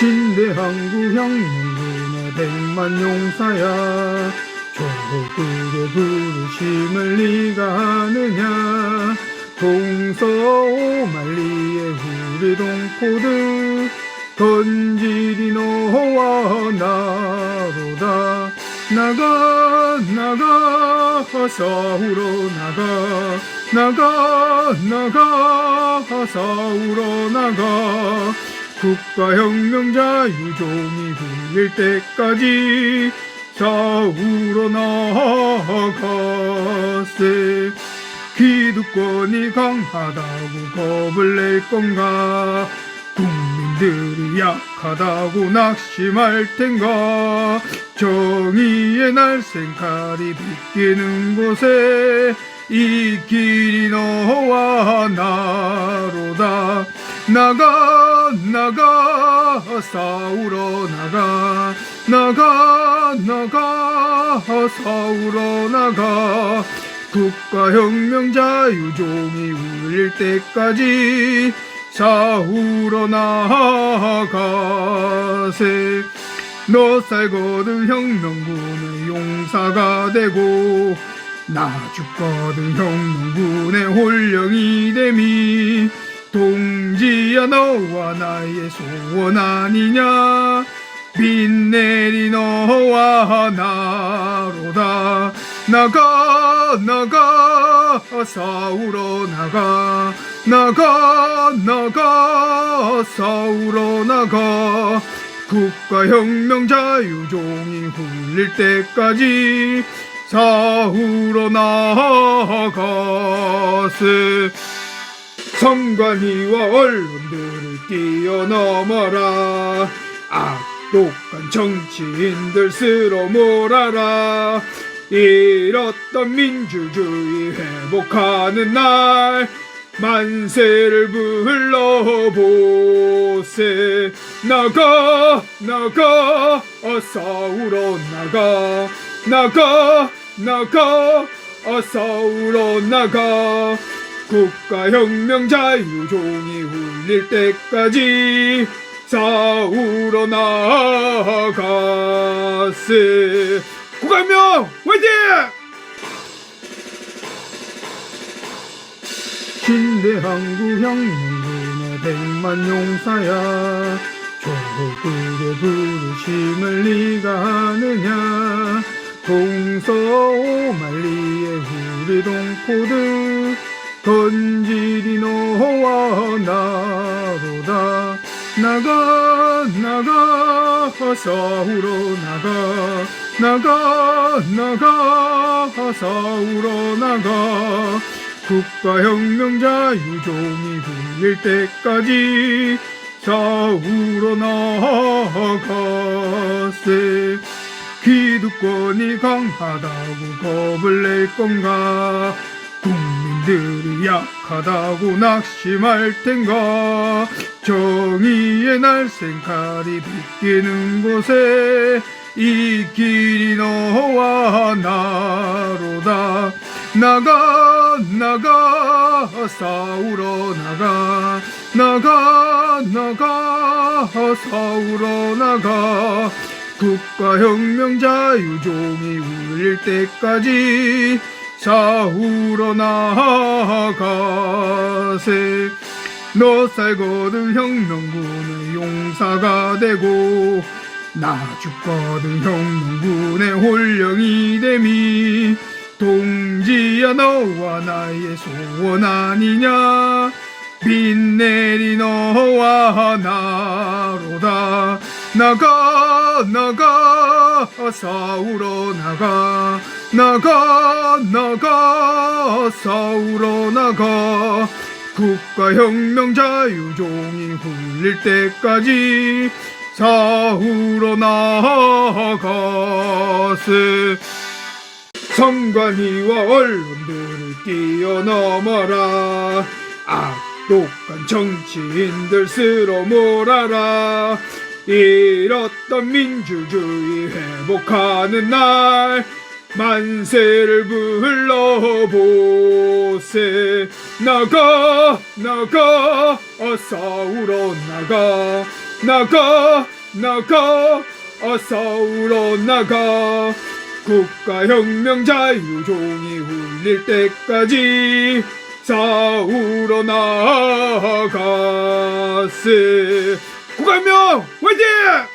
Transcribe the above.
신대항구 형 문군의 백만 용사야. 조국의 부르심을 네가 하느냐? 동서 오만리의 우리 동포들 건질이 너와 나로다. 나가 나가 싸우러 나가. 나가 나가 싸우러 나가 국가혁명자 유종이 울릴 때까지 싸우러 나가세. 기득권이 강하다고 겁을 낼 건가? 국민들이 약하다고 낙심할 텐가? 정의의 날쌘 칼이 비끼는 곳에 이 길이 너와 나로다. 나가 나가 싸우러 나가 나가 나가 싸우러 나가. 국가혁명 자 유종이 울릴 때까지 싸우러 나가세. 너 살거든 혁명군의 용사가 되고 나 죽거든 혁명군의 홀령이 됨이 동지야 너와 나의 소원 아니냐? 빛내리 너와 나로다. 나가 나가 싸우러 나가. 나가 나가 싸우러 나가. 국가혁명 자 유종이 울릴 때까지 싸우러 나가세 선관위와 언론들을 뛰어넘어라. 악독한 정치인들 쓸어 몰아라. 잃었던 민주주의 회복하는 날 만세를 불러보세. 나가 나가 어, 싸우러 나가. 나가 나가 어, 싸우러 나가 국가혁명 자 유종이 울릴 때까지 싸우러 나가세 국가혁명 화이팅! 신대항구 형문군의 백만 용사야 조국의 부르심을 네가 하느냐 동서오만리의 우리 동포들 건질이 너와 나로다. 나가 나가 싸우러 나가. 나가 나가 싸우러 나가. 국가혁명 자 유종이 울릴 때까지 싸우러 나가세. 기득권이 강하다고 겁을 낼 건가? 국민 들이 약하다고 낙심할 텐가? 정의의 날쌘 칼이 비끼는 곳에 이 길이 너와 나로다. 나가 나가 싸우러 나가. 나가 나가 싸우러 나가. 국가혁명 자 유종이 울릴 때까지 싸우러 나가세. 너 살거든 혁명군의 용사가 되고 나 죽거든 혁명군의 홀령이 됨이 동지야 너와 나의 소원 아니냐? 빛내리 너와 나로다. 나가 나가 싸우러 나가 나가 나가 싸우러 나가. 국가혁명 자 유종이 울릴 때까지 싸우러 나가세 선관위와 언론들을 뛰어넘어라. 악독한 정치인들 쓸어 몰아라 잃었던 민주주의 회복하는 날 만세를 불러보세. 나가 나가 어, 싸우러 나가. 나가 나가 싸우러 나가. 국가혁명 자유종이 울릴 때까지 싸우러 나가세 국가혁명 화이팅!